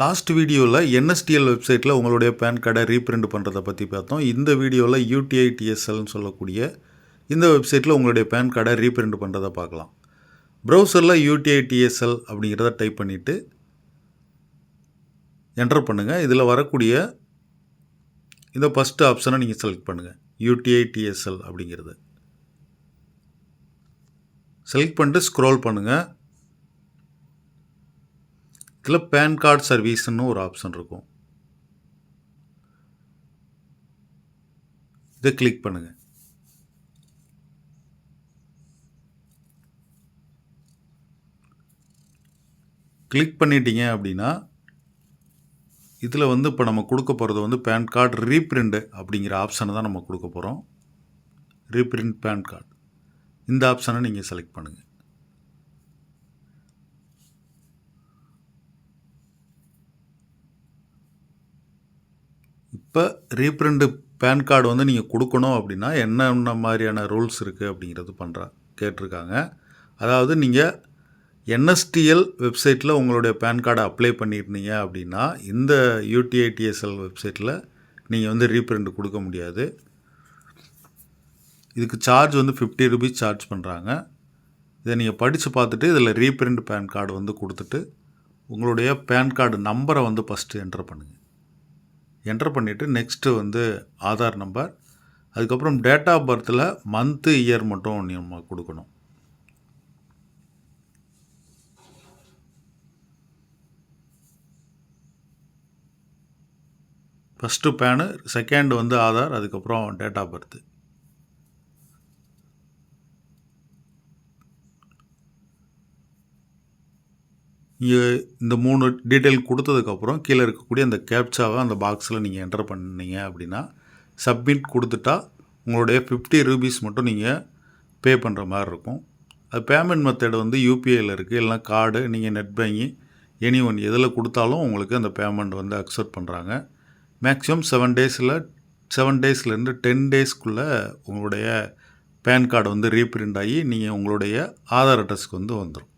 Last வீடியோவில் NSDL வெப்சைட்டில் உங்களுடைய பேன் கார்டை ரீப்ரிண்ட் பண்ணுறதை பற்றி பார்த்தோம். இந்த வீடியோவில் யூடிஐடிஎஸ்எல்னு சொல்லக்கூடிய இந்த வெப்சைட்டில் உங்களுடைய பேன் கார்டை ரீப்ரிண்ட் பண்ணுறதை பார்க்கலாம். ப்ரௌசரில் யூடிஐடிஎஸ்எல் அப்படிங்கிறத டைப் பண்ணிவிட்டு என்டர் பண்ணுங்கள் இதில் வரக்கூடிய இந்த ஃபஸ்ட்டு ஆப்ஷனை நீங்கள் செலக்ட் பண்ணுங்கள் யூடிஐடிஎஸ்எல் அப்படிங்கிறது. செலக்ட் பண்ணிட்டு ஸ்க்ரோல் பண்ணுங்கள் இதில் பேன் கார்டு சர்வீஸ்னு ஒரு ஆப்ஷன் இருக்கும். இதை கிளிக் பண்ணுங்கள் கிளிக் பண்ணிட்டீங்க அப்படின்னா இதில் வந்து இப்போ நம்ம கொடுக்க போகிறது வந்து பேன் கார்டு ரீப்ரிண்ட் அப்படிங்கிற ஆப்ஷனை தான் நம்ம கொடுக்க போகிறோம் ரீப்ரிண்ட் பேன் கார்டு இந்த ஆப்ஷனை நீங்கள் செலக்ட் பண்ணுங்கள் இப்போ ரீப்ரிண்ட்டு பேன் கார்டு வந்து நீங்கள் கொடுக்கணும் அப்படின்னா என்னென்ன மாதிரியான ரூல்ஸ் இருக்குது அப்படிங்கிறது பண்ணுறா கேட்டிருக்காங்க. அதாவது நீங்கள் என்எஸ்டிஎல் வெப்சைட்டில் உங்களுடைய பேன் கார்டை அப்ளை பண்ணியிருந்தீங்க அப்படின்னா இந்த யூடிஐடிஎஸ்எல் வெப்சைட்டில் நீங்கள் வந்து ரீப்ரிண்ட் கொடுக்க முடியாது. இதுக்கு சார்ஜ் வந்து ஃபிஃப்டி ருபீஸ் சார்ஜ் பண்ணுறாங்க இதை நீங்கள் படித்து பார்த்துட்டு இதில் ரீப்ரிண்ட் பேன் கார்டு வந்து கொடுத்துட்டு உங்களுடைய பேன் கார்டு நம்பரை வந்து ஃபஸ்ட்டு என்டர் பண்ணுங்கள் என்டர் பண்ணிவிட்டு நெக்ஸ்ட்டு வந்து ஆதார் நம்பர் அதுக்கப்புறம் டேட் ஆஃப் பர்த்தில் மந்த்து இயர் மட்டும் நம்ம கொடுக்கணும். ஃபஸ்ட்டு பேனு செகண்ட் வந்து ஆதார் அதுக்கப்புறம் டேட் ஆஃப் பர்த்து இங்கே இந்த மூணு டீட்டெயில் கொடுத்ததுக்கப்புறம் கீழே இருக்கக்கூடிய அந்த கேப்சாவை அந்த பாக்ஸில் நீங்கள் என்டர் பண்ணீங்க அப்படின்னா சப்மிட் கொடுத்துட்டா உங்களுடைய ஃபிஃப்டி ருபீஸ் மட்டும் நீங்கள் பே பண்ணுற மாதிரி இருக்கும். அது பேமெண்ட் மெத்தேடு வந்து யூபிஐயில் இருக்குது இல்லைனா கார்டு நீங்கள் நெட் பேங்கிங் எனி ஒன் எதில் கொடுத்தாலும் உங்களுக்கு அந்த பேமெண்ட் வந்து அக்செப்ட் பண்ணுறாங்க மேக்ஸிமம் செவன் டேஸில் செவன் டேஸ்லேருந்து டென் டேஸ்க்குள்ளே உங்களுடைய பேன் கார்டு வந்து ரீப்ரிண்ட் ஆகி நீங்கள் உங்களுடைய ஆதார் அட்ரஸ்க்கு வந்து வந்துடும்